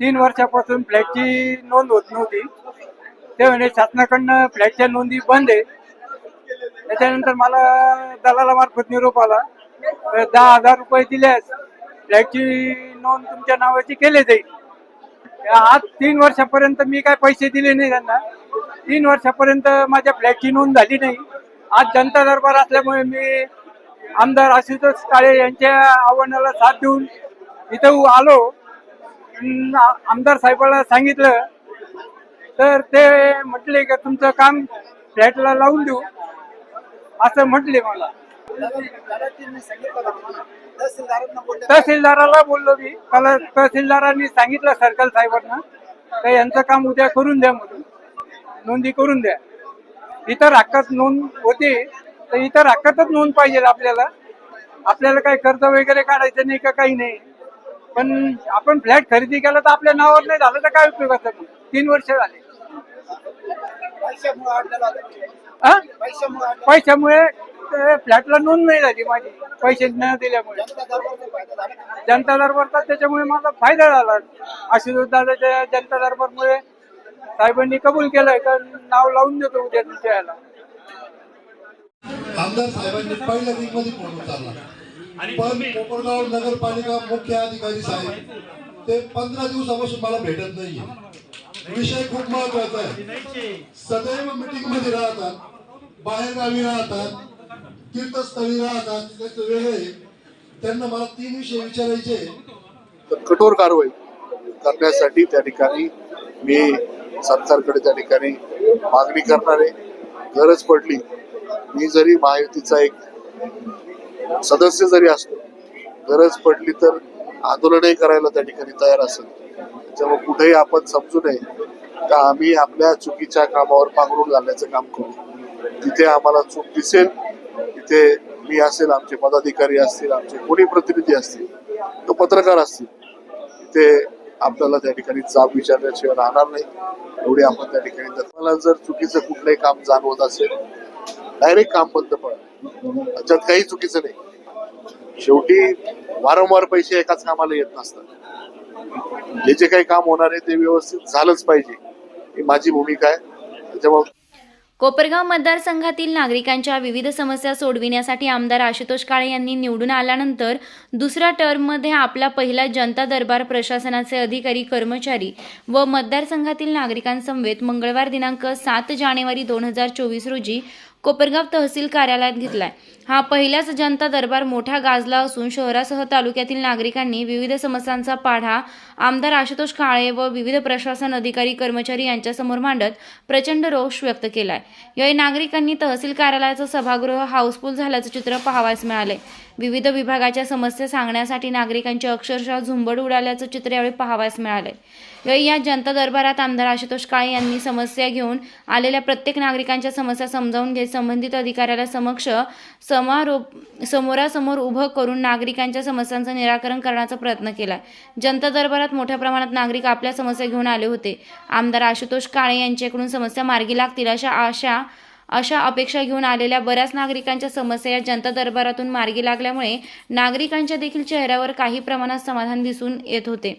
तीन वर्षापासून फ्लॅटची नोंद होत नव्हती. ते म्हणे शासनाकडनं फ्लॅटच्या नोंदी बंद आहे. त्याच्यानंतर मला दलालामार्फत निरोप आला. तर दहा हजार रुपये दिल्यास फ्लॅटची नोंद तुमच्या नावाची केली जाईल. आज तीन वर्षापर्यंत मी काय पैसे दिले नाही त्यांना. तीन वर्षापर्यंत माझ्या फ्लॅटची नोंद झाली नाही. आज जनता दरबार असल्यामुळे मी आमदार आशुतोष काळे यांच्या आव्हानाला साथ देऊन इथं आलो. आमदार साहेबाला सांगितलं. तर ते म्हटले का तुमचं काम फ्लॅटला लावून देऊ. असं म्हटले मला. तहसीलदाराला बोललो मी. मला तहसीलदारांनी सांगितलं सर्कल साहेबांना. तर यांचं काम उद्या करून द्या म्हणून. नोंदी करून द्या. इतर हक्कात नोंद होते. तर इतर हक्कातच नोंद पाहिजे आपल्याला. आपल्याला काही कर्ज वगैरे काढायचं नाही का काही नाही. पण आपण फ्लॅट खरेदी केला तर आपल्या नावावर नाही झालं तर काय उपयोगाचं मग? तीन वर्ष झाले. हा? पैशामुळे फ्लॅटला नोंद नाही झाली माझी. पैसे न दिल्यामुळे. जनता दरबारचा त्याच्यामुळे माझा फायदा झाला. आशुतोष दादाच्या जनता दरबारमुळे साहेबांनी कबूल केलंय तर नाव लावून देतो उद्या तुमच्या याला. आमदार साहेबांनी पहिल्या वीकमध्ये पण कोपरगाव नगरपालिका मुख्य अधिकारी साहेब ते पंधरा दिवसापासून मला भेटत नाहीये. विषय खूप महत्त्वाचा आहे. सदैव मीटिंगमध्ये राहतात बाहेर गावी राहतात तीर्थस्थळी राहतात वेळ आहे. त्यांना मला तीन विषय विचारायचे तर कठोर कारवाई करण्यासाठी त्या ठिकाणी मी सरकारकडे त्या ठिकाणी मागणी करणार आहे. गरज पडली मी जरी महायुतीचा एक सदस्य जरी असतो गरज पडली तर आंदोलनही करायला त्या ठिकाणी तयार असेल. त्याच्यामुळे कुठेही आपण समजू नये का आम्ही आपल्या चुकीच्या कामावर पांघरून घालण्याचं काम करू. तिथे आम्हाला चूक दिसेल तिथे मी असेल आमचे पदाधिकारी असतील आमचे कोणी प्रतिनिधी असतील तो पत्रकार असतील तिथे आपल्याला त्या ठिकाणी जाब विचारल्याशिवाय राहणार नाही. एवढी आपण त्या ठिकाणी जर चुकीचं कुठलंही काम जाणवत असेल डायरेक्ट काम बंद पडा. त्याच्यात काही चुकीचं नाही. शेवटी वारंवार पैसे एकाच कामाला येत नसतात. जे जे काही काम होणार आहे ते व्यवस्थित झालंच पाहिजे. ही माझी भूमिका आहे. त्याच्यामुळे कोपरगाव मतदारसंघातील नागरिकांच्या विविध समस्या सोडविण्यासाठी आमदार आशुतोष काळे यांनी निवडून आल्यानंतर दुसऱ्या टर्ममध्ये आपला पहिला जनता दरबार प्रशासनाचे अधिकारी कर्मचारी व मतदारसंघातील नागरिकांसमवेत मंगळवार दिनांक सात जानेवारी दोन हजार चोवीस रोजी कोपरगाव तहसील कार्यालयात घेतलाय. हा पहिलाच जनता दरबार मोठा गाजला असून शहरासह तालुक्यातील नागरिकांनी विविध समस्यांचा पाढा आमदार आशुतोष काळे व विविध प्रशासन अधिकारी कर्मचारी यांच्यासमोर मांडत प्रचंड रोष व्यक्त केलाय. यावेळी नागरिकांनी तहसील कार्यालयाचं सभागृह हाऊसफुल झाल्याचं चित्र पाहावयास मिळाले विविध विभागाच्या समस्या सांगण्यासाठी नागरिकांची अक्षरशः झुंबड उडाल्याचं चित्र यावेळी पाहावयास मिळाले यावेळी या जनता दरबारात आमदार आशुतोष काळे यांनी समस्या घेऊन आलेल्या प्रत्येक नागरिकांच्या समस्या समजावून घेत संबंधित अधिकाऱ्याला समक्ष समारोप समोरासमोर उभं करून नागरिकांच्या समस्यांचं निराकरण करण्याचा प्रयत्न केला जनता दरबारात मोठ्या प्रमाणात नागरिक आपल्या समस्या घेऊन आले होते. आमदार आशुतोष काळे यांच्याकडून समस्या मार्गी लागतील अशा आशा अशा अपेक्षा घेऊन आलेल्या बऱ्याच नागरिकांच्या समस्या या जनता दरबारातून मार्गी लागल्यामुळे नागरिकांच्या देखील चेहऱ्यावर काही प्रमाणात समाधान दिसून येत होते.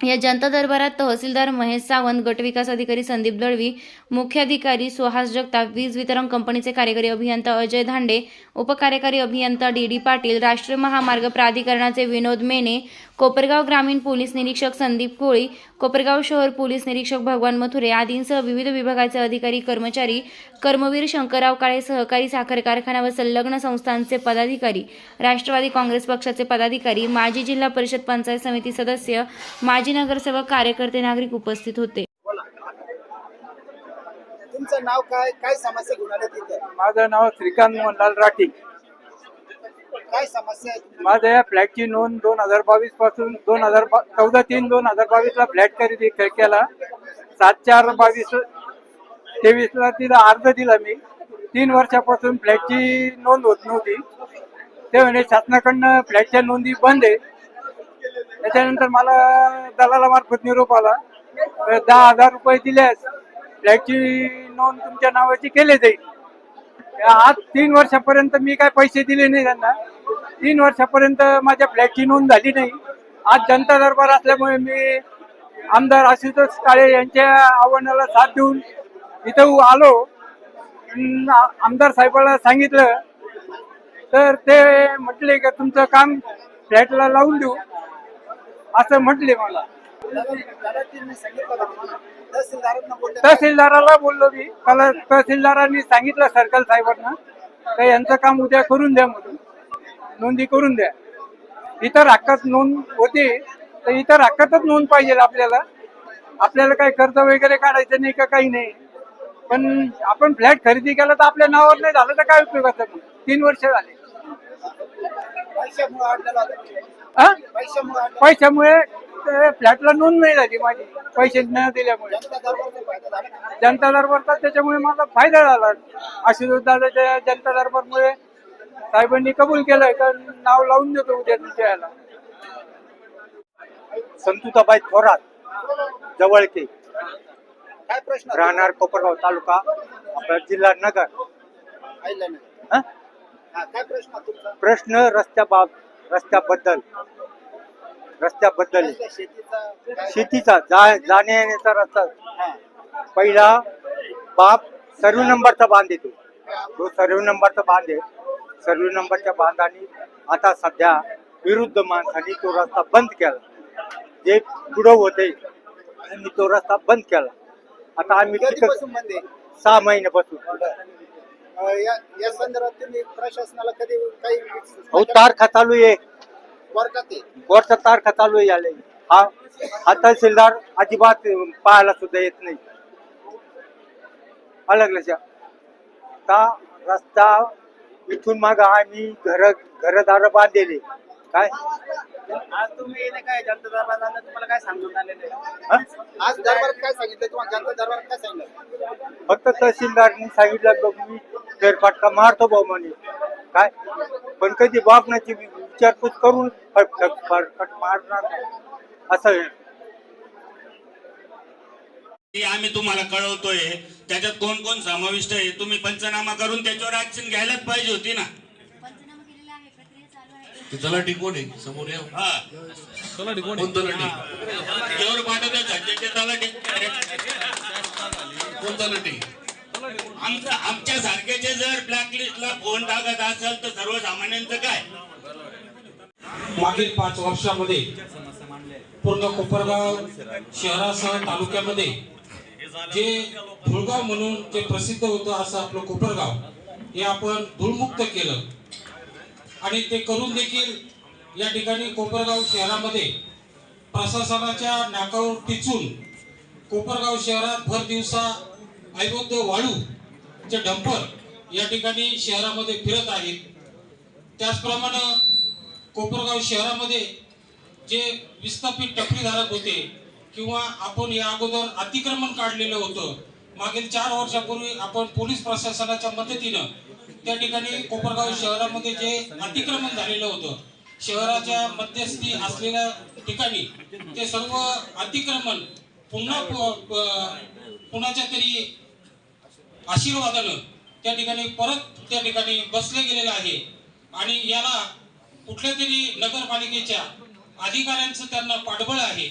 या जनता दरबारात तहसीलदार महेश सावंत गटविकास अधिकारी संदीप दळवी मुख्याधिकारी सुहास जगताप वीज वितरण कंपनीचे कार्यकारी अभियंता अजय धांडे उपकार्यकारी अभियंता डी डी पाटील राष्ट्रीय महामार्ग प्राधिकरणाचे विनोद मेने कोपरगाव ग्रामीण पोलीस निरीक्षक संदीप कोळी कोपरगाव शहर पोलीस निरीक्षक भगवान मथुरे आदींसह विविध विभागाचे अधिकारी कर्मचारी कर्मवीर शंकरराव काळे सहकारी साखर कारखाना व संलग्न संस्थांचे पदाधिकारी राष्ट्रवादी काँग्रेस पक्षाचे पदाधिकारी माजी जिल्हा परिषद पंचायत समिती सदस्य माजी नगरसेवक कार्यकर्ते नागरिक उपस्थित होते. तुमचं नाव काय? काय समस्या घेऊन आले तिथे माझं नाव श्रीकांत मोहनलाल राठी. काय समस्या आहे माझ्या या फ्लॅटची नोंद दोन हजार बावीसपासून दोन हजार चौदा तीन दोन हजार बावीस ला फ्लॅट खरेदी केला. सात चार बावीस तेवीस ला तिला अर्ज दिला मी. तीन वर्षापासून फ्लॅटची नोंद होत नव्हती. ते म्हणे शासनाकडनं फ्लॅटच्या नोंदी बंद आहे. त्याच्यानंतर मला दलालामार्फत निरोप आला. तर दहा हजार रुपये दिल्यास फ्लॅटची नोंद तुमच्या नावाची केली जाईल. आज तीन वर्षापर्यंत मी काय पैसे दिले नाही त्यांना. तीन वर्षापर्यंत माझ्या फ्लॅटची नोंद झाली नाही. आज जनता दरबार असल्यामुळे मी आमदार आशुतोष काळे यांच्या आव्हानाला साथ देऊन इथं आलो. आमदार साहेबाला सांगितलं. तर ते म्हटले का तुमचं काम फ्लॅटला लावून देऊ. असं म्हटले मला. तहसीलदाराला बोललो मी. मला तहसीलदारांनी सांगितलं सर्कल साहेबांना का यांचं काम उद्या करून द्या म्हणून. नोंदी करून द्या. इतर हक्कात नोंद होते तर इतर हक्कातच नोंद पाहिजे आपल्याला. आपल्याला काही कर्ज वगैरे काढायचं नाही का काही नाही. पण आपण फ्लॅट खरेदी केला तर आपल्या नावावर नाही झालं तर काय उपयोगाचं मग तीन वर्ष झाले. पैशामुळे ते फ्लॅटला नोंद नाही झाली माझी. पैसे न दिल्यामुळे. जनता दरबारचा त्याच्यामुळे माझा फायदा झाला. आशुतोष दादाच्या जनता दरबारमुळे साहेबांनी कबूल केलंय का नाव लावून देतो उद्या तुमच्या याला संतुताबाई थोरात जवळके काय प्रश्न राहणार कोपरगाव तालुका आपला जिल्हा नगर. हं? काय प्रश्न तुमचा? प्रश्न रस्त्याबाब रस्त्याबद्दल. रस्त्याबद्दल. शेतीचा जा जाण्या येण्याचा रस्ता. पहिला बाप सर्व नंबरचा बांध येतो. तो सर्व नंबरचा बांध आहे. सर्व नंबरच्या बांधाने आता सध्या विरुद्ध माणसाने तो रस्ता बंद केला. जे पुढं होते त्यांनी तो रस्ता बंद केला. आता आम्ही तिथं सहा महिन्यापासून. अं, या या संदर्भात तुम्ही प्रशासनाला कधी काही हो तारखा चालू आहे. वरचा तारखा चालू याले. हा हा तहसीलदार अजिबात पाहायला सुद्धा येत नाही. अलग का रस्ता इथून माग आम्ही घर घरदार बांधलेले. काय? आज तुम्ही काय? जनता दरबारात तुम्हाला काय आलेले? आज दरबारात काय सांगितलं? तुम्हाला जनता दरबारात काय सांगितलं? फक्त तहसीलदारनी सांगितलं बघ मी फेरफटका मारतो भाऊ म्हणे. काय? पण कधी बापनाची विचारपूस करून फट- फट- फटफट मारणार नाही. असं हे आम्ही तुम्हाला कळवतोय त्याच्यात कोण कोण समाविष्ट आहे तुम्ही पंचनामा करून त्याच्यावर ऍक्शन घ्यायलाच पाहिजे होती ना. पंचनामा केलेला आहे प्रक्रिया चालू तलाठी कोण आहे? समोर या. हा. कोण तलाठी? त्यावर पाठवते तलाठी. कोण तलाठी? आमच्या सारख्याचे जर ब्लॅकलिस्टला फोन टाकत असेल तर सर्वसामान्यांचं काय? मागील पाच वर्षामध्ये पूर्ण कोपरगाव शहरासह तालुक्यामध्ये जे धुळगाव म्हणून जे प्रसिद्ध होतं असं आपलं कोपरगाव हे आपण धूळमुक्त केलं. आणि ते करून देखील या ठिकाणी कोपरगाव शहरामध्ये प्रशासनाच्या नाकावर टिचून कोपरगाव शहरात भर दिवसा अवैध वाळू चे डंपर या ठिकाणी शहरामध्ये फिरत आहेत. त्याचप्रमाणे कोपरगाव शहरामध्ये जे विस्थापित टपरीधारक होते किंवा आपण या अगोदर अतिक्रमण काढलेलं होतं मागील चार वर्षापूर्वी आपण पोलीस प्रशासनाच्या मदतीनं त्या ठिकाणी कोपरगाव शहरामध्ये जे अतिक्रमण झालेलं होतं शहराच्या मध्यस्थी असलेल्या ठिकाणी ते सर्व अतिक्रमण पुन्हा कुणाच्या तरी आशीर्वादानं त्या ठिकाणी परत त्या ठिकाणी बसले गेलेलं आहे. आणि याला कुठल्या तरी नगरपालिकेच्या अधिकाऱ्यांचं त्यांना पाठबळ आहे.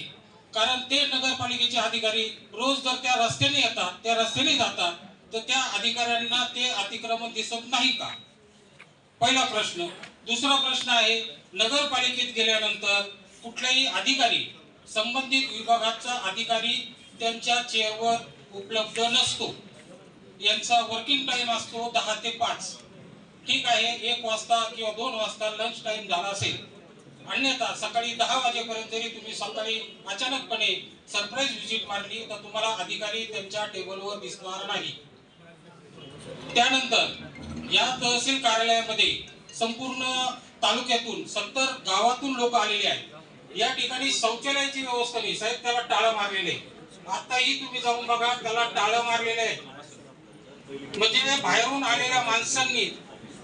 कारण ते नगरपालिकेचे अधिकारी रोज जर त्या रस्त्याने येतात त्या रस्त्याने जातात तर त्या अधिकाऱ्यांना ते अतिक्रमण दिसत नाही का? पहिला प्रश्न. दुसरा प्रश्न आहे नगरपालिकेत गेल्यानंतर कुठलाही अधिकारी संबंधित विभागाचा अधिकारी त्यांच्या चेअरवर उपलब्ध नसतो. यांचा वर्किंग टाइम असतो दहा ते पाच. ठीक आहे एक वाजता किंवा दोन वाजता लंच टाइम झाला असेल. अन्यथा सकाळी दहा वाजेपर्यंत जरी तुम्ही सकाळी अचानकपणे सरप्राईज व्हिजिट मारली तर तुम्हाला अधिकारी त्यांच्या टेबलवर दिसणार नाही. त्यानंतर या तहसील कार्यालयामध्ये संपूर्ण तालुक्यातून सत्तर गावातून लोक आलेले आहेत. या ठिकाणी शौचालयाची व्यवस्था नाही. साहेब त्याला टाळं मारलेले आताही तुम्ही जाऊन बघा त्याला टाळं मारलेले आहे म्हणजे बाहेरून आलेल्या माणसांनी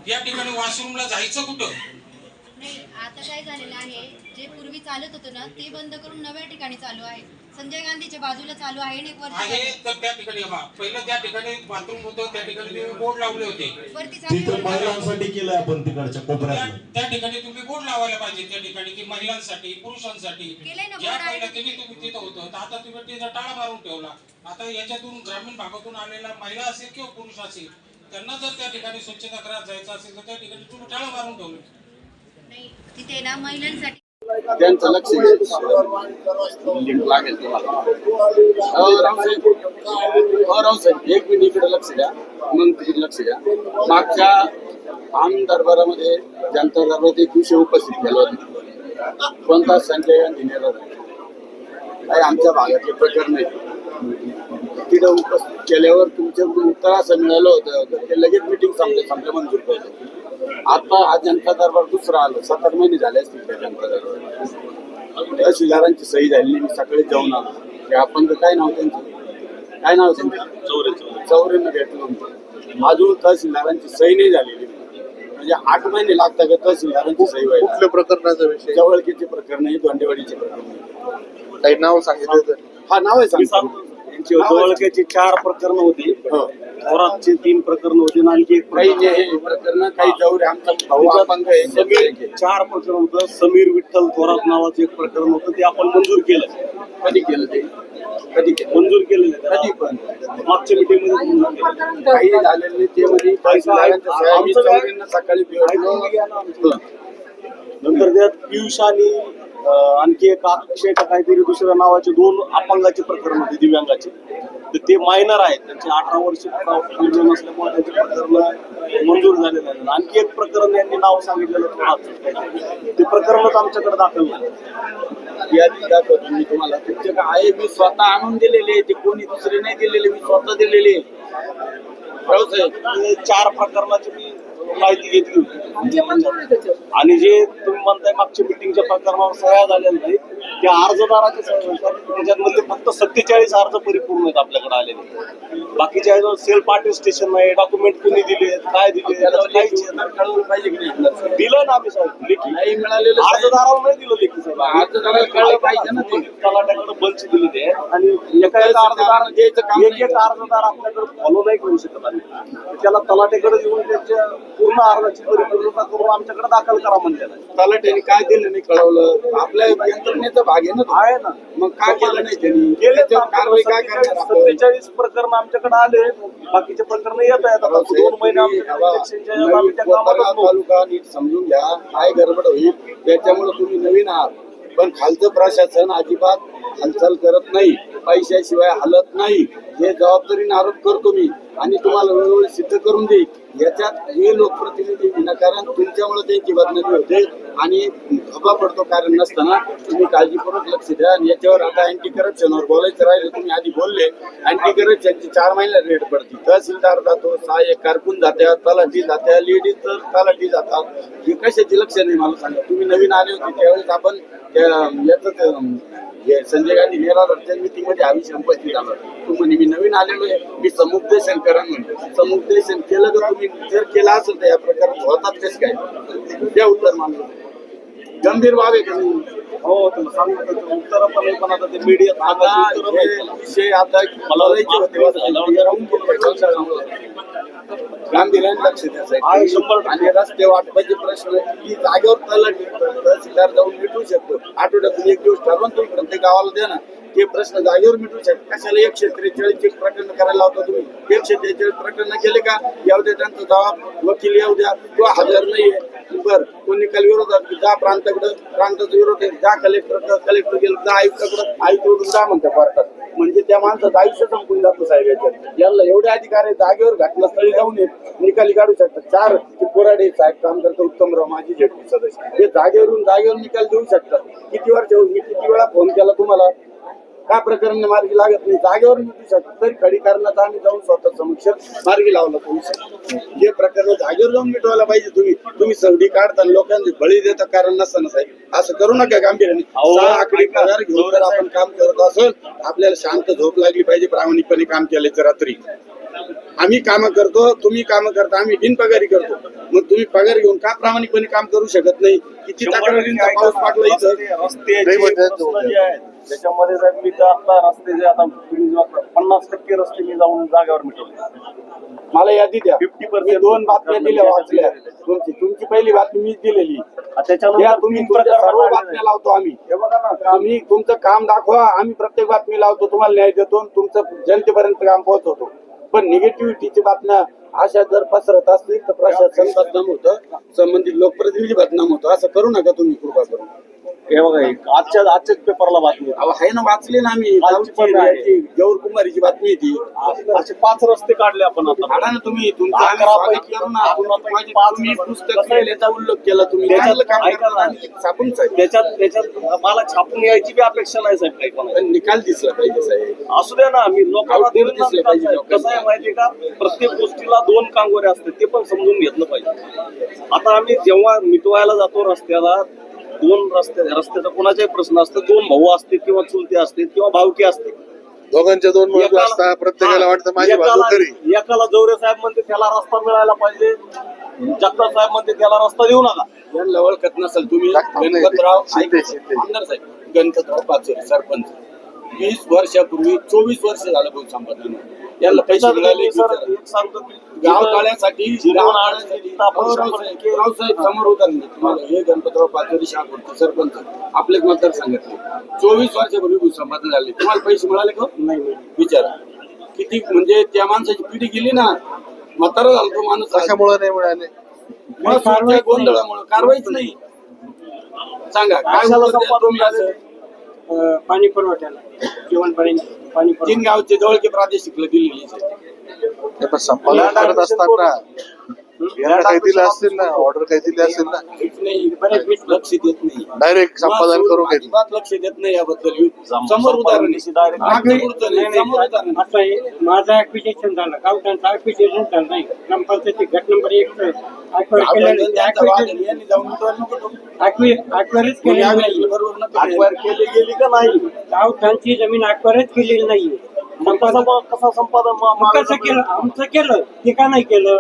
या ठिकाणी वॉशरूमला जायचं कुठं? नाही आता काय झालेलं आहे जे पूर्वी चालत होतं ना ते बंद करून नव्या ठिकाणी चालू आहे. संजय गांधीच्या बाजूला चालू आहे आणि एक वर्ष आहे. तर त्या ठिकाणी बघा पहिलं त्या ठिकाणी बाथरूम होतं त्या ठिकाणी तुम्ही बोर्ड लावले होते. वरती चालू महिलांसाठी केलंय आपण तिकडच्या त्या कोपऱ्यात. त्या ठिकाणी तुम्ही बोर्ड लावायला पाहिजे त्या ठिकाणी की महिलांसाठी पुरुषांसाठी. केलंय ना ज्या board आहे. पहिल्या तुम्ही तुम्ही तिथं होतं तर आता तुम्ही तिथं टाळा मारून ठेवला. आता याच्यातून ग्रामीण भागातून आलेला महिला असेल किंवा पुरुष असेल त्यांना जर त्या ठिकाणी स्वच्छतागृहात जायचं असेल तर त्या ठिकाणी तुम्ही टाळा मारून ठेवलं. नाही तिथे ना महिलांसाठी त्यांचं लक्ष लागेल तुम्हाला. एक मिनिट इकडे लक्ष द्या. मग तिकडे लक्ष द्या. मागच्या आम दरबारामध्ये जनता दरबारात एक विषय उपस्थित केला होता. कोणता संजय गांधी आमच्या भागातले प्रकरण आहे. तिथं उपस्थित केल्यावर तुमच्या उत्तर असं मिळालं होतं. ते लगेच मिटिंग संपल्या संपल्या मंजूर केलं आता हा जनता दरबार दुसरा आलं. सात आठ महिने झाले असतील त्या जनता दरबार तहसीलदारांची सही झालेली मी सकाळी जाऊन आलो. ते आपण तर काय नाव त्यांचं? काय नाव त्यांचं? चौरे चौरेनं भेटलो अजून तहसीलदारांची सही नाही झालेली. म्हणजे आठ महिने लागतात का तहसीलदारांची सही व्हायला? कुठल्या प्रकरणाचा विषय? जवळकीचे प्रकरण आहे दोंडेवाडीचे प्रकरण. काही नाव सांगितलं तर? हा नाव आहे सांगतो. जवळच्याची चार प्रकरण होती. हो. थोरातचे तीन प्रकरण होते आणि आणखी एक प्रकरण हे काही समीर चार प्रकरण होतं. समीर विठ्ठल थोरात नावाचं एक प्रकरण होतं. ते आपण मंजूर केलं. कधी केलं ते? कधी मंजूर केलेलं. कधी पण. मागच्या मिटिंगमध्ये मंजूर केलं. काही झालेलं नाही ते म्हणजे सकाळी. नंतर त्यात पियुष आणि आणखी एक अक्षय का काहीतरी दुसऱ्या नावाचे दोन अपंगाचे प्रकरण होते दिव्यांगाचे. तर ते मायनर आहेत. त्यांचे अठरा वर्ष नसल्यामुळे त्यांचे प्रकरण मंजूर झालेले आहेत. आणखी एक प्रकरण यांनी नाव सांगितलेलं ते प्रकरणच आमच्याकडे दाखल तुम्हाला. तुमचे आहे? मी स्वतः आणून दिलेले ते कोणी दुसरे नाही दिलेले. मी स्वतः दिलेले चार प्रकरणाची मी माहिती घेतली होती. आणि जे तुम्ही म्हणताय मागच्या मिटिंगच्या प्रकरणावर सह्या झालेल्या नाही त्या. त्याच्यामधले फक्त सत्तेचाळीस अर्ज परिपूर्ण आहेत आपल्याकडे आलेले. बाकीच्या सेल्फ अटेस्टेशन नाही डॉक्युमेंट कुणी दिले काय दिले दिलं ना आम्ही साहेब लेखी. नाही मिळालेलं साहेब. अर्जदाराला नाही दिलं लेखी साहेब. बंच दिली ते. आणि एका एका अर्जदार एक नाही. एक अर्जदार आपल्याकडे फॉलो नाही करू शकत आम्ही. त्याला तलाट्याकडे येऊन त्याच्या पूर्ण अर्जाची परिपूर्णता करून आमच्याकडे दाखल करा म्हणलेलं आहे. तलाट्याने काय दिलं नाही कळवलं? आपल्या यंत्रणेचा भाग आहे ना तो. आहे ना. मग काय केलं नाही त्यांनी? गेले त्याच्यावर कारवाई काय करणार आपण? सत्तेचाळीस प्रकरण आमच्याकडे आले. बाकीचे प्रकरण येत आहेत. आता दोन महिने आमच्याकडे इलेक्शनच्या याला आम्ही त्या कामातच कोपरगाव नव्हतो. तालुका नीट समजून घ्या. काय गडबड होईल? त्याच्यामुळे तुम्ही नवीन आहात. पण खालचं प्रशासन अजिबात हालचाल करत नाही. पैशाशिवाय हलत नाही. हे जबाबदारीने आरोप करतो मी. आणि तुम्हाला वेळोवेळी सिद्ध करून देईल. याच्यात हे लोकप्रतिनिधी विनाकारण तुमच्यामुळे त्यांची बदनामी होते आणि धोका पडतो कारण नसताना तुम्ही काळजीपूर्वक लक्ष द्या. आणि याच्यावर आता अँटी करप्शनवर बोलायचं राहिलं तुम्ही आधी बोलले. अँटी करप्शनची चार महिन्यात रेट पडते. तहसीलदार जातो सहाय्यक कारकून जात्या तलाठी जात्या लेडीज तर तलाठी जातात. हे कशाची लक्ष नाही मला सांगा. तुम्ही नवीन आले होते त्यावेळेस आपण त्या याच संजय गांधी निराधारच्या मीटिंगमध्ये आम्ही संपत्ती झालो तू म्हणे मी नवीन आलेलो आहे. मी समुपदेशन करा म्हणतो. समुपदेशन केलं का तुम्ही जर केलं असेल तर या प्रकारात होतात कसं काय? त्या उत्तर मानलं गंभीर बाब आहे का हो तुला उत्तर पण पण आता ते मीडियात आता उत्तर हे विषय आता बोलायचे होते. राहून गांभीर्याने लक्ष द्यायचं शंभर. आणि रस्ते वाटपाचे प्रश्न की जागेवर तलाठी तहसीलदार जाऊन मिटवू शकतो. आठवड्यातून एक दिवस ठरवून तुम्ही प्रत्येक गावाला द्या ना. हे प्रश्न जागेवर मिटवू शकतो. कशाला एकशे त्रेचाळीस एक प्रकरण करायला लावता तुम्ही? एकशे त्रेचाळीस प्रकरण केले का? येऊ द्या त्यांचा जबाब वकील येऊ द्या किंवा हजर नाहीये. बर कोणी निकाल विरोधात जा प्रांताकडे प्रांताचा विरोध आहे जा कलेक्टर कलेक्टर गेलं जा आयुक्ताकडे आयुक्तकडून जा म्हणतात भारतात म्हणजे त्या माणसाचं आयुष्य संपून जातो साहेब याच्यात. यांना एवढे अधिकार आहे जागेवर घटनास्थळी जाऊन येत निकाली काढू शकतात. चार ते कोराडे साहेब काम करतो उत्तमराव माझी झेडपी सदस्य. हे जागेवरून जागेवर निकाल देऊ शकतात. किती वर्ष मी किती वेळा फोन केला तुम्हाला? का प्रकरण मार्गी लागत नाही? जागेवर तरी खडी करण्याचा आम्ही जाऊन स्वतः समक्ष मार्गी लावला पोलीस हे प्रकरण जागेवर जाऊन मिटवायला पाहिजे तुम्ही. तुम्ही सवडी काढता आणि लोकांचे बळी देता कारण नसताना साहेब. असं करू नका गांभीर्याने. आकडी. पगार घेऊन जर आपण काम करत असेल आपल्याला शांत झोप लागली पाहिजे प्रामाणिकपणे काम केल्याचं रात्री. आम्ही काम करतो तुम्ही काम करता आम्ही बिनपगारी करतो. मग तुम्ही पगार घेऊन का प्रामाणिकपणे काम करू शकत नाही? किती तक्रारींचा पाऊस पाडला इथं? त्याच्यामध्ये साहेब मी तर आता रस्ते जे आता पन्नास टक्के रस्ते मी जाऊन जागेवर मिटवले. मला यादी द्या. फिफ्टी मी दोन बातम्या दिल्या वाचल्या. तुमची तुमची पहिली बातमी मीच दिलेली. या तुम्ही सर्व बातम्या लावतो आम्ही. हे बघा ना तुम्ही तुमचं काम दाखवा आम्ही प्रत्येक बातमी लावतो तुम्हाला न्याय देतो तुमचं जनतेपर्यंत काम पोहोचवतो. पण निगेटिव्हिटीची बातम्या अशा जर पसरत असतील तर प्रशासन बदनाम होतं संबंधित लोकप्रतिनिधी बदनाम होतं. असं करू नका तुम्ही कृपा करून. हे बघा हे आजच्या आजच्याच पेपरला बातमी अहो, आहे ना वाचली ना आम्ही. पण आहे. गौर कुमारीची बातमी आहे ती. असे पाच रस्ते काढले आपण आता. काढा ना तुम्ही. तुमचं आम्ही अकरा स्वागत पैकी- करू ना. अकरा पैकी तुम्ही पाच तुम्ही रस्ते. पुस्तक लिहिल्याचा उल्लेख केला तुम्ही. त्याच्यात- चांगलं काम ऐका करता ना. आणि छापून साहेब. त्याच्यात त्याच्यात मला छापून यायची बी अपेक्षा नाही साहेब काही कोणाला. पण निकाल दिसला पाहिजे साहेब. असू द्या ना मी लोकांना देऊन दिसलं पाहिजे साहेब. कसं आहे माहितीये का? प्रत्येक गोष्टीला दोन कांगोरे असतात ते पण समजून घेतलं पाहिजे. आता आम्ही जेव्हा मिटवायला जातो रस्त्याला दोन रस्ते रस्त्याचा कोणाचाही प्रश्न असतो दोन भाऊ असतील किंवा चुलते असतील किंवा भावकी असतील. दोघांच्या दोन बाजू एकाला- असतात प्रत्येकाला वाटतं माझी बाजू एकाला- खरी एकाला जवरे साहेब म्हणते त्याला रस्ता मिळायला पाहिजे. जगताप साहेब म्हणते त्याला रस्ता देऊ नका. यांना ओळखत नसेल तुम्ही नाही. गणपतराव शिंदे, ऐका, शिंदे. आमदार साहेब. गणपतराव पाचोरे सरपंच. वीस वर्षापूर्वी चोवीस वर्ष झालं भाऊ संपादन. याला पैसे मिळाले विचारा. की गाव गाव रावसाहेब समोर देतो तुम्हाला हे गणपतराव पाचोरे शहापूरचे सरपंच. आपलेच मतदारसंघातले चोवीस वर्षापूर्वी भूसंपादन झाले. तुम्हाला पैसे मिळाले का? नाही विचारा. किती म्हणजे त्या माणसाची पिढी गेली ना म्हातारा झाला तो माणूस. कशामुळे नाही मिळाले? मग गोंधळामुळे. कारवाईच नाही. सांगा काय कशाला संपादन? झाले? पाणी पुरवठ्याला जेवण पाणी तीन गावचे जवळचे प्रादेशिकला दिलेली. पण संपादन करत असताना यांना काही दिले असतील ना ऑर्डर काही दिली असेल ना? नाही बरेच लक्ष देत नाही डायरेक्ट संपादन करून घेतलं. अजिबात लक्ष देत नाही याबद्दल समोर उदाहरण आहे. डायरेक्ट नागपूरचं नाही, समोर उदाहरण आहे. असं आहे माझं ऍक्विजेशन झालं. गावठाणचं ऍक्विजेशन झालं नाही. ग्रामपंचायती गट नंबर एक आपण त्यांचा वाद आहे, यांनी जाऊन मिटवायला नको तो. ऍक्वेअरच कोणी केलेली नाही. बरोबर नका acquire केली गेली का नाही? गावठाणची जमीन केलेली नाहीये. मग कसं कसा संपादन? मग कसं केलं? आमचं केलं. ते का नाही केलं?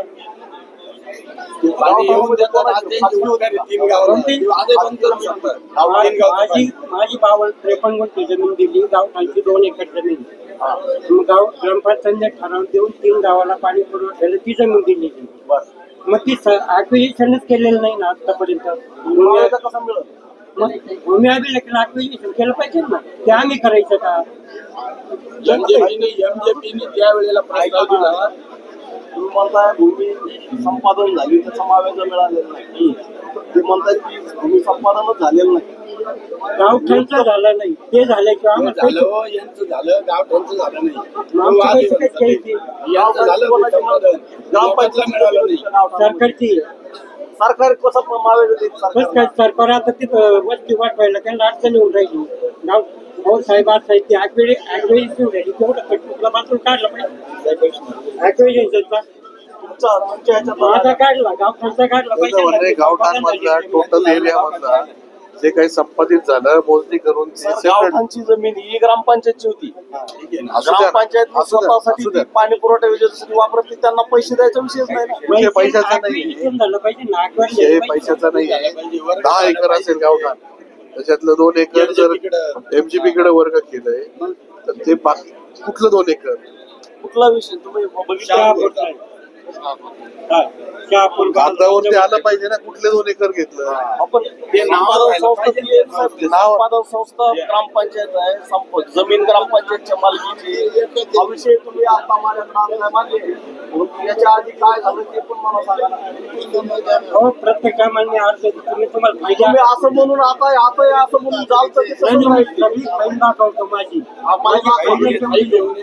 माझी माझी बावन त्रेपन्न गुंठे जमीन दिली. गावठाणची दोन एकर जमीन. मग गाव ग्रामपंचायत ठराव देऊन तीन गावाला पाणी पुरवठ्याला ती जमीन दिली. मग ती ऍक्विजिशनच केलेलं नाही ना आतापर्यंत. कसं मिळत मग भूमी अभिलेखला ऍक्विजिशन केलं पाहिजे ना. ते आम्ही करायचं का? MJP ने MJP ने त्यावेळेला प्रस्ताव दिला. तुम्ही म्हणताय भूमी संपादन झाली तर समावेश मिळालेला नाही. ते म्हणताय की भूमी संपादनच झालेलं नाही. गावठाणचं झालं नाही. ते हे आम्हाला झालं यांचं झालं गावठाणचं झालं नाही? यांचं झालं मिळालं नाही. सरकारची. सरकार कसं देईल बस सरकार काय सरकार आता तिथं वस्ती वाटवायला त्यांना अडचण येऊन राहिली. गाव भाऊ साहेब आज ती तेवढं काढलं ह्याच्यात माझा काढला गावठाणचा काढला तुझं म्हणणं आहे गावठाण मधला टोटल एरिया मधला जे काही संपादित झालं मोजणी करून ते separate- जमीन ही ग्रामपंचायतची होती. असू द्या ना, ग्रामपंचायत असू द्या, स्वतःसाठी असू द्या. ती पाणी पुरवठा योजनेसाठी वापरते त्यांना पैसे द्यायचा विषयच नाही ना. विषय पैशाचा नाही. पैशाचा नाही दहा एकर असेल गावठाण. त्याच्यातलं दोन एकर जर एमजीपी कडे वर्ग केलंय तर ते बाकी कुठलं दोन एकर? कुठला विषय? तुम्ही बघितला शहापूरचा आहे. हा, शहापूर कागदावर ते आलं पाहिजे ना कुठले दोन एकर घेतलं. आपण ते संस्था संस्था ग्रामपंचायत आहे संप- जमीन ग्रामपंचायतच्या मालकीची. हा विषय तुम्ही आता माझ्याकडे आणलाय मागे म्हणून याच्या आधी काय झालं ते पण मला सांगा. हो प्रत्येक कामांनी अर्ज तुम्ही तुम्हाला पाहिजे. असं म्हणून आता आता हे असं म्हणून जाल तर ते फाईल दाखवतो माझी. मला घेऊन.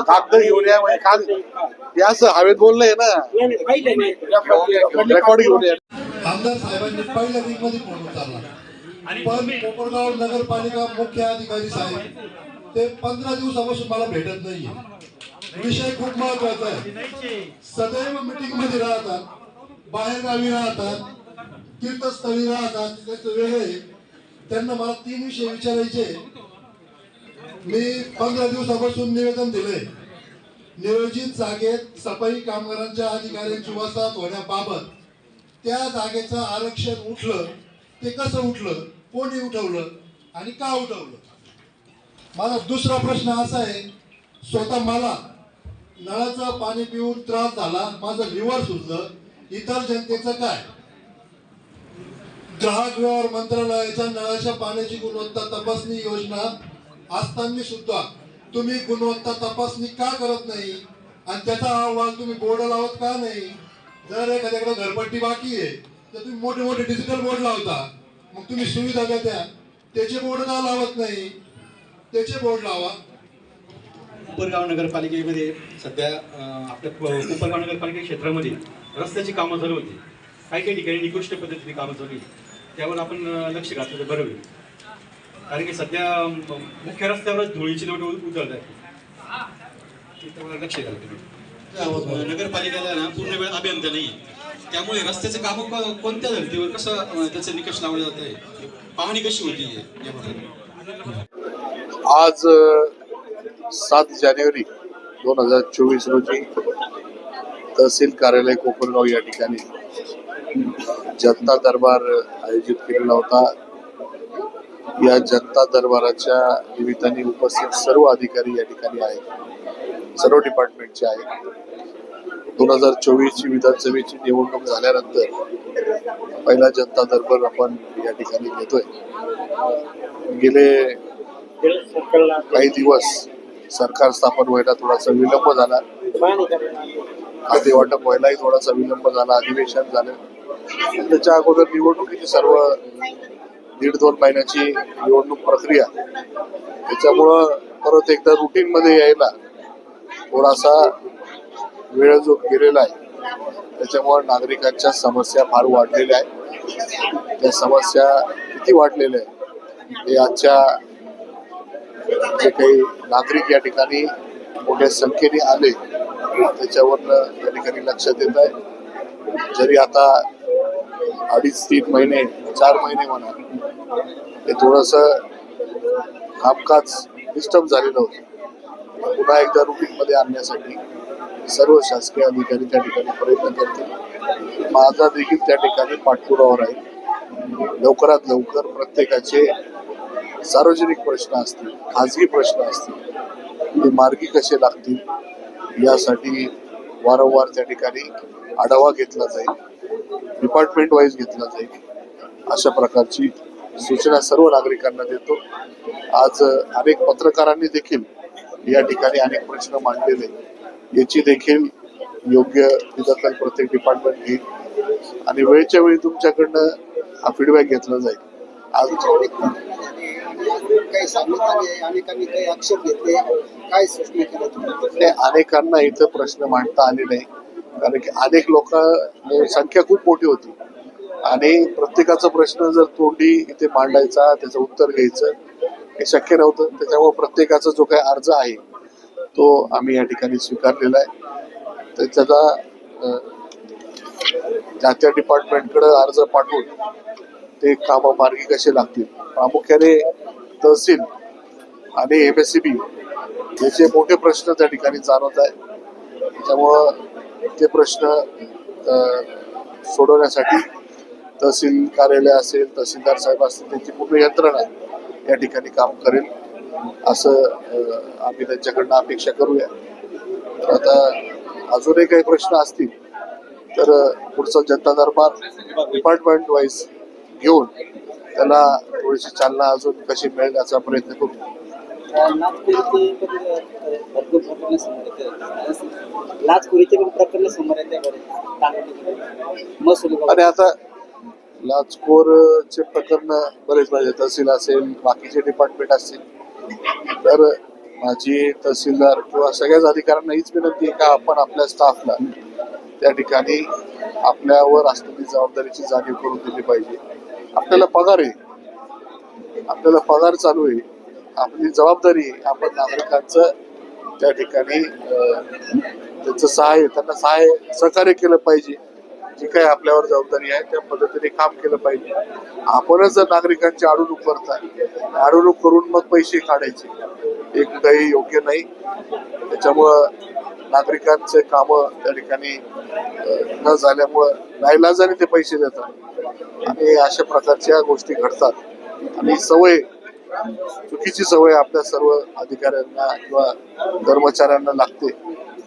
कागद घेऊन या हे असं हवेत बोललंय ना. नाही, नाही, फाईल आहे नाही. रेकॉर्ड घेऊन या. आमदार साहेबांनी पहिल्या वीकमध्ये फोन उचलला. पण कोपरगाव नगरपालिका मुख्य अधिकारी साहेब ते पंधरा दिवसापासून मला भेटत नाहीये. विषय खूप महत्त्वाचा आहे. सदैव मीटिंगमध्ये राहतात बाहेर गावी राहतात तीर्थस्थळी राहतात त्याचं वेगळं आहे. त्यांना मला तीन विषय विचारायचे मी पंधरा दिवसापासून निवेदन दिलंय. नियोजित जागेत सफाई कामगारांच्या अधिकाऱ्यांची वसाहत होण्याबाबत त्या जागेचं आरक्षण उठलं ते कसं उठलं कोणी उठवलं आणि का उठवलं? माझा दुसरा प्रश्न असा आहे स्वतः मला नळाचं पाणी पिऊन त्रास झाला माझं लिव्हर सुचलं इतर जनतेचं काय? ग्राहक व्यवहार मंत्रालयाच्या नळाच्या पाण्याची गुणवत्ता तपासणी योजना असताना सुद्धा तुम्ही गुणवत्ता तपासणी का करत नाही? आणि त्याचा अहवाल तुम्ही बोर्ड लावत का नाही? जर एखाद्याकडे घरपट्टी बाकी आहे तर तुम्ही मोठे मोठे डिजिटल बोर्ड लावता. मग तुम्ही सुविधा देत्या. त्याचे बोर्ड का लावत नाही? त्याचे बोर्ड लावा. कोपरगाव नगरपालिकेमध्ये सध्या आपल्या को- कोपरगाव क्षेत्रामध्ये रस्त्याची कामं चालू होती. काही काही ठिकाणी निकृष्ट पद्धतीने कामं चालू होती. त्यावर आपण लक्ष घातलं तर बरं होईल. कारण की सध्या मुख्य रस्त्यावरच धुळीची लोट उजळत आहे लक्ष घाला तुम्ही. नगरपालिकेला ना पूर्ण वेळ अभियंता नाही त्यामुळे रस्त्याचे कामं को- कोणत्या धर्तीवर कसं त्याचे निकष लावले जात आहे पाहणी कशी होती आज सात जानेवारी दोन हजार चोवीस रोजी तहसील कार्यालय कोपरगाव या ठिकाणी जनता दरबार आयोजित केलेला होता. या जनता दरबाराच्या निमित्ताने उपस्थित सर्व अधिकारी या ठिकाणी आहेत. सर्व डिपार्टमेंटचे आहेत. दोन हजार चोवीसची विधानसभेची निवडणूक झाल्यानंतर पहिला जनता दरबार आपण या ठिकाणी घेतोय. गेले काही दिवस सरकार स्थापन व्हायला थोडासा विलंब झाला. खाते वाटप व्हायलाही थोडासा विलंब झाला अधिवेशन झालं. त्याच्या अगोदर निवडणुकीची सर्व दीड दोन महिन्याची निवडणूक प्रक्रिया. त्याच्यामुळं परत एकदा रुटीनमध्ये यायला थोडासा वेळ जो गेलेला आहे त्याच्यामुळं नागरिकांच्या समस्या फार वाढलेल्या आहेत. त्या समस्या किती वाढलेल्या आहेत हे आजच्या जे काही नागरिक या ठिकाणी मोठ्या संख्येने आले त्याच्यावरनं या ठिकाणी लक्षात येत आहे जरी आता अडीच तीन महिने चार महिने म्हणा. ते थोडस कामकाज डिस्टर्ब झालेलं होतं. पुन्हा एकदा रुटीन मध्ये आणण्यासाठी सर्व शासकीय अधिकारी त्या ठिकाणी प्रयत्न करतील. माझा देखील त्या ठिकाणी पाठपुरावा राहील. लवकरात लवकर प्रत्येकाचे सार्वजनिक प्रश्न असतील खाजगी प्रश्न असतील ते मार्गी कसे लागतील यासाठी वारंवार त्या ठिकाणी आढावा घेतला जाईल. डिपार्टमेंट वाईज घेतला जाईल. अशा प्रकारची सूचना सर्व नागरिकांना देतो. आज अनेक पत्रकारांनी देखील या ठिकाणी अनेक प्रश्न मांडलेले. याची देखील योग्य दखल प्रत्येक डिपार्टमेंट घेईल. आणि वेळच्या वेळी तुमच्याकडनं हा फीडबॅक घेतला जाईल. आज अनेकांना इथं प्रश्न मांडता आले नाही. कारण की अनेक लोक संख्या खूप मोठी होती. आणि प्रत्येकाचा प्रश्न जर तोंडी इथे मांडायचा त्याचं उत्तर घ्यायचं हे शक्य नव्हतं. त्याच्यामुळे प्रत्येकाचा जो काही अर्ज आहे तो आम्ही या ठिकाणी स्वीकारलेला आहे. तर त्याचा अं, त्या त्या डिपार्टमेंटकडे अर्ज पाठवून ते काम मार्गी कसे लागतील? प्रामुख्याने तहसील आणि एम एस सी बी याचे मोठे प्रश्न त्या ठिकाणी जाणवत आहे त्याच्यामुळं ते प्रश्न सोडवण्यासाठी तहसील कार्यालय असेल तहसीलदार साहेब असतील त्यांची पूर्ण यंत्रणा या ठिकाणी काम करेल. असं आम्ही त्यांच्याकडनं अपेक्षा करूया. तर आता अजूनही काही प्रश्न असतील तर पुढचा जनता दरबार डिपार्टमेंट वाईज घेऊन त्याला थोडीशी चालना अजून कशी मिळण्याचा प्रयत्न करू. भरपूर प्रकरण समोर लाचखोरीचे पण प्रकरण समोर येते बरेच महसूल आणि आता लाचखोरचे प्रकरण बरेच म्हणजे तहसील असेल बाकीचे डिपार्टमेंट असतील. तर माझी तहसीलदार किंवा सगळ्याच अधिकाऱ्यांना हीच विनंती आहे का आपण आपल्या स्टाफला त्या ठिकाणी आपल्यावर असलेली जबाबदारीची जाणीव करून दिली पाहिजे. आपल्याला पगार आहे. आपल्याला पगार चालू आहे. आपली जबाबदारी आपण नागरिकांचं त्या ठिकाणी त्यांचं सहाय्य त्यांना सहाय्य सहकार्य केलं पाहिजे. जी काही आपल्यावर जबाबदारी आहे त्या पद्धतीने काम केलं पाहिजे. आपणच जर नागरिकांची अडवणूक करता अडवणूक करून मग पैसे काढायचे. हे काही योग्य नाही. त्याच्यामुळं नागरिकांचे कामं त्या ठिकाणी न झाल्यामुळं नाईलाजाने ते पैसे देतात. आणि अशा प्रकारच्या गोष्टी घडतात. आणि सवय चुकीची सवय आपल्या सर्व अधिकाऱ्यांना किंवा कर्मचाऱ्यांना लागते.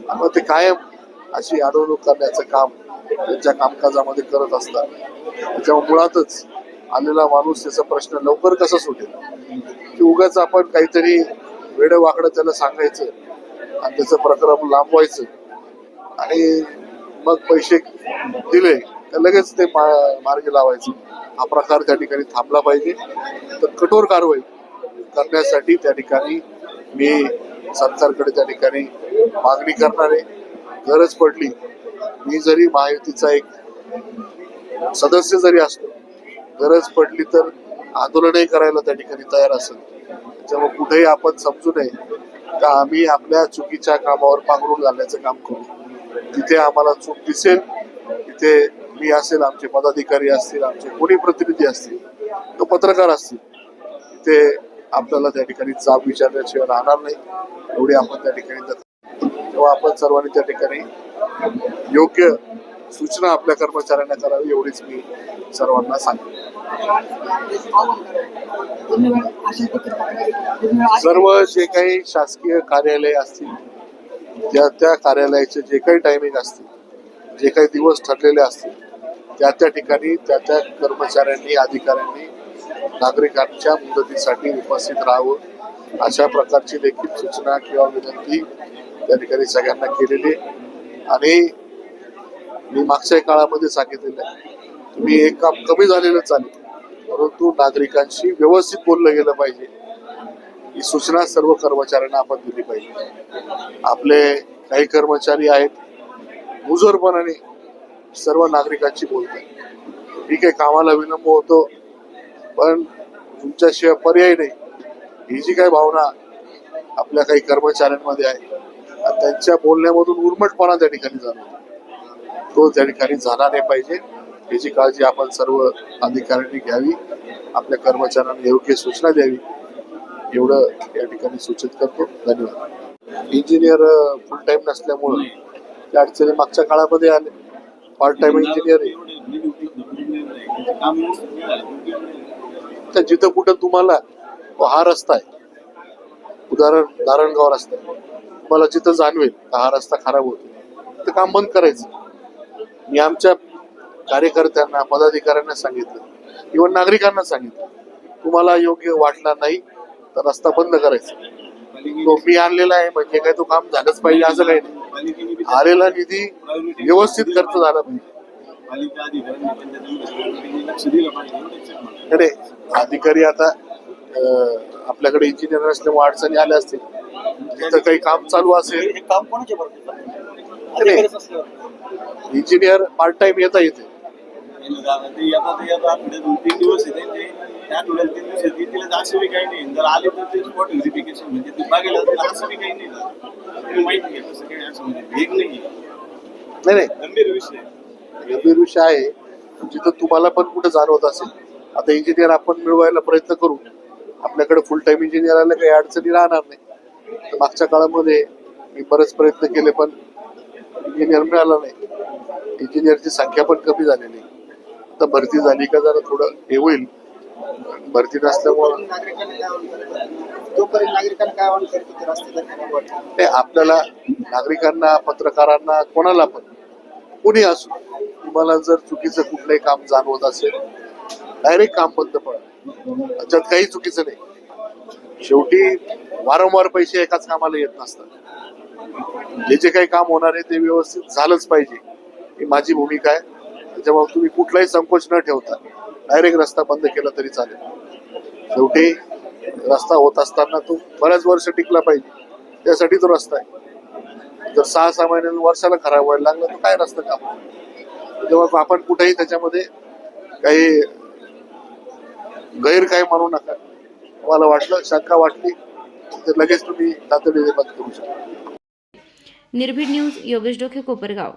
आणि मग ते कायम अशी अडवणूक करण्याचं काम त्यांच्या कामकाजामध्ये करत असतात. त्याच्यामुळे मुळातच आलेला माणूस त्याचा प्रश्न लवकर कसा सुटेल? की उगाच आपण काहीतरी वेडं वाकडं त्याला सांगायचं आणि त्याचं प्रकरण लांबवायचं आणि मग पैसे दिले तर लगेच ते मार्गी लावायचे. हा प्रकार त्या ठिकाणी थांबला पाहिजे. तर कठोर कारवाई करण्यासाठी त्या ठिकाणी मी सरकारकडे त्या ठिकाणी मागणी करणार आहे. गरज पडली मी जरी महायुतीचा एक सदस्य जरी असलो गरज पडली तर आंदोलनही करायला त्या ठिकाणी तयार असेल. त्याच्यामुळे कुठेही आपण समजू नये का आम्ही आपल्या चुकीच्या कामावर पांघरून घालण्याचं काम करू. तिथे आम्हाला चूक दिसेल तिथे मी असेल आमचे पदाधिकारी असतील आमचे कोणी प्रतिनिधी असतील तो पत्रकार असतील तिथे आपल्याला त्या ठिकाणी जाब विचारल्याशिवाय राहणार नाही. एवढी आपण त्या ठिकाणी जातो. तेव्हा आपण सर्वांनी त्या ठिकाणी योग्य सूचना आपल्या कर्मचाऱ्यांना करावी एवढीच मी सर्वांना सांगेन. सर्व जे काही शासकीय कार्यालय असतील त्या त्या कार्यालयाचे जे काही टायमिंग असतील जे काही दिवस ठरलेले असतील त्या त्या ठिकाणी त्या त्या कर्मचाऱ्यांनी अधिकाऱ्यांनी नागरिकांच्या मुदतीसाठी उपस्थित राहावं अशा प्रकारची देखील सूचना किंवा विनंती त्या ठिकाणी सगळ्यांना केलेली आणि मी मागच्या काळामध्ये सांगितलेलं आहे तुम्ही एक काम कमी झालेलं चालेल परंतु नागरिकांशी व्यवस्थित बोललं गेलं पाहिजे. ही सूचना सर्व कर्मचाऱ्यांना आपण दिली पाहिजे. आपले काही कर्मचारी आहेत मुजोरपणाने सर्व नागरिकांशी बोलतात. ठीक आहे कामाला विलंब होतो पण तुमच्याशिवाय पर्याय नाही ही जी काही भावना आपल्या काही कर्मचाऱ्यांमध्ये आहे आणि त्यांच्या बोलण्यामधून उर्मटपणा त्या ठिकाणी जाणवतो तो त्या ठिकाणी झाला नाही पाहिजे याची काळजी आपण सर्व अधिकाऱ्यांनी घ्यावी आपल्या कर्मचाऱ्यांना योग्य सूचना द्यावी एवढं या ठिकाणी सूचित करतो धन्यवाद इंजिनियर फुल टाइम नसल्यामुळं त्या अडचणी मागच्या काळामध्ये आले पार्ट टाइम इंजिनियर तर जिथं कुठं तुम्हाला हा रस्ता आहे? उदाहरण नारायणगाव रस्ता. आहे मला जिथं जाणवेल का हा रस्ता खराब होतो तर काम बंद करायचं. मी आमच्या कार्यकर्त्यांना पदाधिकाऱ्यांना सांगितलं. किंवा नागरिकांना सांगितलं. तुम्हाला योग्य वाटला नाही तर रस्ता बंद करायचा. तो मी आणलेला आहे म्हणजे काय तो काम झालंच पाहिजे असं काही नाही. आलेला निधी व्यवस्थित खर्च झाला पाहिजे. नाही अधिकारी आता आपल्याकडे इंजिनियर असल्यामुळे अडचणी आल्या असतील. तिथं काही काम चालू असेल. काम नाही. इंजिनियर पार्ट टाइम येता येते. ते येतात ते येतात आठवड्यात दोन तीन दिवस येते ते. त्या आठवड्यात तीन दिवस येते. तिला असं बी काही नाही. जर आले तर ते स्पॉट व्हेरिफिकेशन म्हणजे ते बघायला जातील असं बी काही नाही. माहिती असं म्हणजे नाही नाही. गंभीर विषय गंभीर विषय आहे. जिथं तुम्हाला पण कुठे जाणवत असेल. आता इंजिनियर आपण मिळवायला प्रयत्न करू. आपल्याकडे फुल टाइम इंजिनियराला काही अडचणी राहणार नाही. तर मागच्या काळामध्ये मी बरेच प्रयत्न केले पण इंजिनियर मिळाला नाही. इंजिनियरची संख्या पण कमी झालेली आता भरती झाली का जरा थोडं हे होईल. भरती नसल्यामुळं आपल्याला नागरिकांना पत्रकारांना कोणाला पण कोणी असो तुम्हाला जर चुकीचं कुठलंही काम जाणवत असेल डायरेक्ट काम बंद पडा. त्याच्यात काही चुकीचं नाही. शेवटी वारंवार पैसे एकाच कामाला येत नसतात. जे जे काही काम होणार आहे ते व्यवस्थित झालंच पाहिजे. ही माझी भूमिका आहे. त्याच्यामुळे तुम्ही कुठलाही संकोच न ठेवता डायरेक्ट रस्ता बंद केला तरी चालेल. शेवटी रस्ता होत असताना तो बऱ्याच वर्ष टिकला पाहिजे. त्यासाठी तो रस्ता आहे. जर सहा सहा महिन्यानं वर्षाला खराब व्हायला लागला तर काय रस्ता काम तेव्हा आपण कुठेही त्याच्यामध्ये काही गैर काय मानू नका. मला वाटलं शंका वाटली तर लगेच तुम्ही तातडीने बंद करू शकता. निर्भीड न्यूज योगेश डोके कोपरगाव.